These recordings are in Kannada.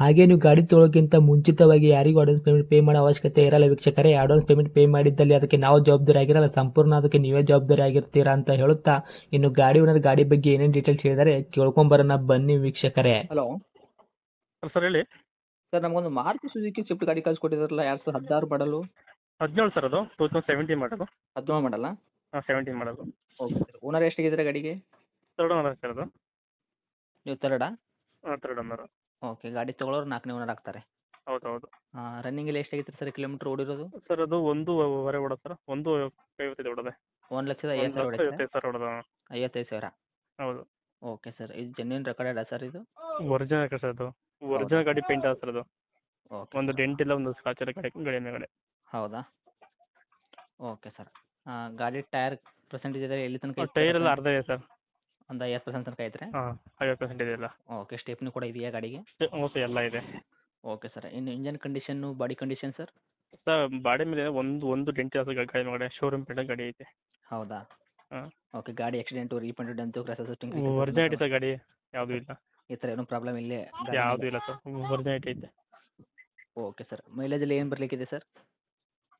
ಹಾಗೆ ನೀವು ಗಾಡಿ ತೊಳೋಕ್ಕಿಂತ ಮುಂಚಿತವಾಗಿ ಯಾರಿಗೂ ಅಡ್ವಾನ್ಸ್ ಪೇಮೆಂಟ್ ಪೇ ಮಾಡೋ ಅವಶ್ಯಕತೆ ಇರಲ್ಲ ವೀಕ್ಷಕರೇ. ಅಡ್ವಾನ್ಸ್ ಪೇಮೆಂಟ್ ಪೇ ಮಾಡಿದ್ದಲ್ಲಿ ಅದಕ್ಕೆ ನಾವು ಜವಾಬ್ದಾರಿ ಆಗಿರಲ್ಲ. ಸಂಪೂರ್ಣ ಅದಕ್ಕೆ ನೀವೇ ಜವಾಬ್ದಾರಿ ಆಗಿರ್ತೀರಾ ಅಂತ ಹೇಳುತ್ತಾ ಇನ್ನು ಗಾಡಿ ಓನರ್ ಗಾಡಿ ಬಗ್ಗೆ ಏನೇನು ಡೀಟೇಲ್ಸ್ ಹೇಳಿದರೆ ಕೇಳ್ಕೊಂಬರೋಣ ಬನ್ನಿ ವೀಕ್ಷಕರೇ. ಹಲೋ ಸರ್ ಹೇಳಿ. ಸರ್ ನಮಗೊಂದು ಮಾರುತಿ ಸುಜುಕಿ ಸ್ವಿಫ್ಟ್ ಗಾಡಿ ಕಳ್ಸಿಕೊಟ್ಟಿದ್ರಲ್ಲ ಎರಡು ಸಾವಿರದ ಹದಿನಾರು ಮಾಡಲು? ಹದಿನೇಳು ಸರ್ ಅದು ಟೂ ತೌಸಂಡ್ ಸೆವೆಂಟೀನ್ ಮಾಡೋದು ಹದಿನೇಳು ಮಾಡಲ್ಲ? ಹಾಂ ಸೆವೆಂಟೀನ್ ಮಾಡೋದು ಓಕೆ ಸರ್ ಓನರ್ ಎಷ್ಟಾಗಿದ್ದಾರೆ ಗಾಡಿಗೆ? ತರ್ಡ್ ಓನರ್ ಸರ್ ಅದು. ನೀವು ತರ್ಡಾ ಹಾಂ ತರ್ಡ್ ಓನರು ಓಕೆ ಗಾಡಿ ತೊಗೊಳೋರು ನಾಲ್ಕನೇ ಓನರ್ ಆಗ್ತಾರೆ. ಹೌದು ಹೌದು ರನ್ನಿಂಗಲ್ಲಿ ಎಷ್ಟಾಗಿತ್ತು ಸರ್ ಕಿಲೋಮೀಟರ್ ಓಡಿರೋದು? ಸರ್ ಅದು ಒಂದೂವರೆ ಓಡೋದು ಸರ್ ಒಂದು ಐವತ್ತೈದು ಓಡೋದೆ ಒಂದು ಲಕ್ಷದ ಐವತ್ತು ಸಾವಿರ ಹೊಡೆಯುತ್ತೆ ಐವತ್ತೈದು ಸರ್ ಓಡೋದು ಐವತ್ತೈದು ಸಾವಿರ. ಹೌದು. ಓಕೆ ಸರ್ ಇದು ಜೆನ್ಯೂನ್ ಅಲ್ಲ ಸರ್ ಇದು? ಒರಿಜಿನಲ್ ಸರ್ ಅದು. ಒರಿಜಿನಲ್ ಗಾಡಿ ಪೇಂಟ್ ಆದ ಸರ್ ಅದು. ಓಕೆ ಒಂದು ಡೆಂಟ್ ಇಲ್ಲ ಒಂದು ಸ್ಕ್ರಾಚ್ ಇಲ್ಲ ಗಾಡಿ ಗಾಡಿ ಮೇಲ್ಗಡೆ. ಹೌದಾ? ಓಕೆ ಸರ್ ಗಾಡಿ ಟೈರ್ ಪರ್ಸೆಂಟೇಜ್ ಇದೆ ಎಲ್ಲಿ ತನಕ ಟೈರ್? ಎಲ್ಲ ಅರ್ಧ ಇದೆ ಸರ್ ಒಂದು ಐವತ್ತು ಪರ್ಸೆಂಟ್ ತನಕ ಐತ್ರಿ? ಹಾಂ ಐವತ್ತು ಪರ್ಸೆಂಟ್ ಇದೆಯಲ್ಲ ಓಕೆ ಸ್ಟೆಪ್ನಿ ಕೂಡ ಇದೆಯಾ ಗಾಡಿಗೆ? ಓಕೆ ಎಲ್ಲ ಇದೆ. ಓಕೆ ಸರ್ ಇನ್ನು engine condition body condition sir sir body ಮೇಲೆ ಒಂದು ಒಂದು ಡೆಂಟ್ ಇಲ್ಲ ಗಾಡಿ ಒಳಗಡೆ ಶೋರೂಮ್ ಪೇಟ ಗಾಡಿ ಐತೆ. ಹೌದಾ? ಹಾಂ. ಓಕೆ ಗಾಡಿ ಆಕ್ಸಿಡೆಂಟು ರೀಪೆಂಟೆಡ್ ಅಂತೂ ಕ್ರಾಸಸ್ ಒರಿಜಿನಾಲಿಟಿ ಸರ್ ಗಾಡಿ ಯಾವುದೂ ಇಲ್ಲ. ಈ ಥರ ಏನೂ ಪ್ರಾಬ್ಲಮ್ ಇಲ್ಲ ಯಾವುದೂ ಇಲ್ಲ ಸರ್ ಒರಿಜಿನಾಲಿಟಿ ಐತೆ ಓಕೆ ಸರ್ ಮೈಲೇಜಲ್ಲಿ ಏನು ಬರಲಿಕ್ಕಿದೆ ಸರ್?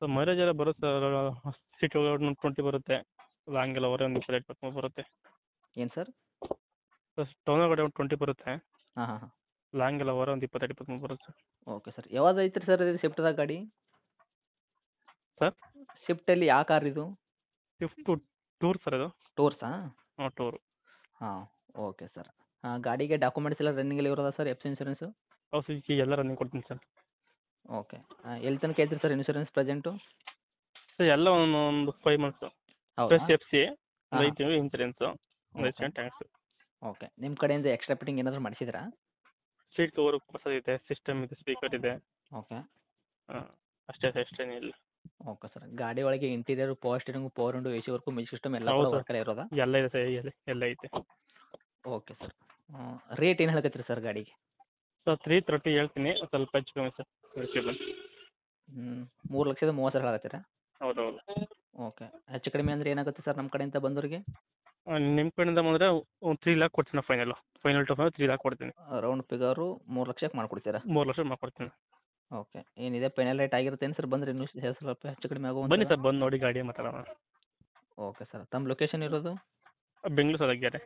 ಸರ್ ಮೈಲೇಜ್ ಎಲ್ಲ ಬರುತ್ತೆ ಸರ್ ಸಿಟಿ ಟ್ವೆಂಟಿ ಬರುತ್ತೆ. ಲಾಂಗ್ ಎಲ್ಲ ಹೊರ ಒಂದು ಇಪ್ಪತ್ತ್ಮೂರು ಬರುತ್ತೆ. ಏನು ಸರ್? ಟೌನ್ ಒಳಗಡೆ ಒಂದು ಟ್ವೆಂಟಿ ಬರುತ್ತೆ. ಹಾಂ ಹಾಂ ಹಾಂ. ಲಾಂಗ್ ಎಲ್ಲ ಹೊರ ಒಂದು ಇಪ್ಪತ್ತೆರಡು ಇಪ್ಪತ್ತ್ಮೂರು ಬರುತ್ತೆ ಓಕೆ ಸರ್ ಯಾವಾಗ ಐತ್ರಿ ಸರ್ ಇದು ಸ್ವಿಫ್ಟ್ದಾಗ ಗಾಡಿ? ಸರ್? ಸ್ವಿಫ್ಟಲ್ಲಿ ಯಾವ ಕಾರ್ ಇದು? ಸ್ವಿಫ್ಟ್ ಟೂರ್ ಸರ್ ಅದು ಟೂರ್ಸಾ? ಹಾಂ ಟೂರು. ಹಾಂ ಓಕೆ ಸರ್. ಹಾಂ ಗಾಡಿಗೆ ಡಾಕ್ಯುಮೆಂಟ್ಸ್ ಎಲ್ಲ ರನ್ನಿಂಗ್ ರನ್ನಿಂಗಲ್ಲಿ ಇರೋದಾ sir F C insurance house ಎಲ್ಲ ರನ್ನಿಂಗ್ ಕೊಡ್ತೀನಿ ಸರ್. ಓಕೆ. ಎಲ್ಲಿ ತನಕ ಐತ್ರಿ ಸರ್ ಇನ್ಶೂರೆನ್ಸ್ ಪ್ರೆಸೆಂಟು ಸರ್ ಎಲ್ಲ ಒಂದು ಒಂದು ಫೈವ್ ಮಂತ್ಸು ಹೌದಾ? ಪ್ಲಸ್ ಎಫ್ ಸಿ ಇನ್ಶೂರೆನ್ಸ್ ಹಾಂ. ಐದು ತಿಂಗಳು ಇನ್ಸೂರೆನ್ಸು ಐದು ಟ್ಯಾಂಕ್ಸ್ ಓಕೆ. ನಿಮ್ಮ ಕಡೆಯಿಂದ ಎಕ್ಸ್ಟ್ರಾ ಫಿಟ್ಟಿಂಗ್ ಏನಾದರೂ ಮಾಡಿಸಿದ್ರಾ? ಸೀಟ್ ಕವರ್ ಹೊಸದಿದೆ ಸಿಸ್ಟಮ್ ಇದೆ ಸ್ಪೀಕರ್ ಇದೆ. ಓಕೆ. ಹಾಂ ಅಷ್ಟೇ ಅಷ್ಟೇನೇ ಇಲ್ಲ. ಓಕೆ ಸರ್ ಗಾಡಿ ಒಳಗೆ interior power steering power window A C work music system ಎಲ್ಲ ಹೌದು ವರ್ಕಲ್ಲಿ ಇರೋದಾ? ಎಲ್ಲ ಇದೆ ಸರ್ ಎಲ್ಲ ಎಲ್ಲ ಐತೆ. ಓಕೆ ಸರ್ ರೇಟ್ ಏನು ಹೇಳಕತ್ತೀರಿ ಸರ್ ಗಾಡಿಗೆ? ಸರ್ ತ್ರೀ ತರ್ಟಿ ಹೇಳ್ತೀನಿ ಒಂದ್ ಸ್ವಲ್ಪ ಹೆಚ್ಚು ಕಮ್ಮಿ ಸರ್ ನೆಗೋಷಿಯಬಲ್ ಮೂರು ಲಕ್ಷದ ಮೂವತ್ತು ಸಾವಿರ ಆಗತ್ತೀರಾ? ಹೌದು ಹೌದು ಓಕೆ. ಹೆಚ್ಚು ಕಡಿಮೆ ಅಂದ್ರೆ ಏನಾಗುತ್ತೆ ಸರ್ ನಮ್ಮ ಕಡೆಯಿಂದ ಬಂದವರಿಗೆ ನಿಮ್ಮ ಕಡೆಯಿಂದ ಬಂದರೆ ಒಂದು ತ್ರೀ ಲ್ಯಾಕ್ ಕೊಡ್ತೀನಿ final final to final three lakh ಕೊಡ್ತೀನಿ. ರೌಂಡ್ ಫಿಗರು ಮೂರು ಲಕ್ಷಕ್ಕೆ ಮಾಡ್ಕೊಡ್ತೀರಾ? ಮೂರು ಲಕ್ಷ ಮಾಡ್ಕೊಡ್ತೀನಿ. ಓಕೆ ಏನಿದೆ ಪೆನಲ್ ರೇಟ್ ಆಗಿರುತ್ತೆ ಸರ್ ಬಂದ್ರೆ ಇನ್ನೂ ಸ- ಸ್ವಲ್ಪ ಹೆಚ್ಚು ಕಡಿಮೆ ಆಗುವ ಬನ್ನಿ ಸರ್ ಬಂದು ನೋಡಿ ಗಾಡಿ ಮಾತಾಡೋಣ. ಓಕೆ ಸರ್ ತಮ್ಮ ಲೊಕೇಶನ್ ಇರೋದು? ಬೆಂಗಳೂರು ಸರ್ ಬೆಂಗ್ಳೂರು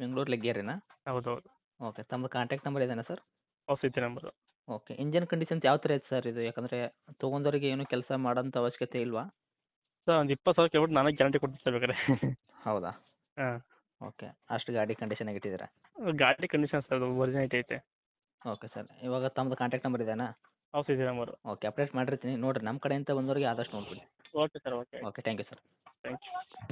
ಬೆಂಗಳೂರು ಲೆಗ್ಗೇರಿನಾ ಹೌದು ಹೌದು ಓಕೆ ತಮ್ಮ ಕಾಂಟ್ಯಾಕ್ಟ್ ನಂಬರ್ ಇದೇನಾ sir number. Number okay engine condition ಯಾವ ಥರ ಇದೆ ಸರ್ ಇದು? ಯಾಕಂದರೆ ತೊಗೊಂಡವ್ರಿಗೆ ಏನು ಕೆಲಸ ಮಾಡೋಂಥ ಅವಶ್ಯಕತೆ ಇಲ್ವಾ? ಸರ್ ಒಂದು ಇಪ್ಪತ್ತು ಸಾವಿರ ಕೇಳ್ಬಿಟ್ಟು ನಾನೇ ಗ್ಯಾರಂಟಿ ಕೊಡ್ತೀನಿ ಸರ್ ಬೇಕಾದ್ರೆ. ಹೌದಾ? ಹಾಂ. ಓಕೆ. ಅಷ್ಟು ಗಾಡಿ ಕಂಡೀಷನ್ ಆಗಿಟ್ಟಿದ್ದೀರಾ ಗಾಡಿ ಕಂಡೀಷನ್ ಸರ್ ಅದು ಒರಿಜಿನಾಲಿಟಿ ಐತೆ ಓಕೆ ಸರ್. ಇವಾಗ ತಮ್ಮದು ಕಾಂಟ್ಯಾಕ್ಟ್ ನಂಬರ್ ಇದೆಯಾ? ಹೌಸ್ ಇದೆ ನಂಬರು ಓಕೆ ಅಪ್ಡೇಟ್ ಮಾಡಿರ್ತೀನಿ ನೋಡಿರಿ ನಮ್ಮ ಕಡೆಯಿಂದ ಬಂದವರಿಗೆ ಆದಷ್ಟು ನೋಡ್ಬಿಡಿ. Okay sir okay. Okay thank you sir thank you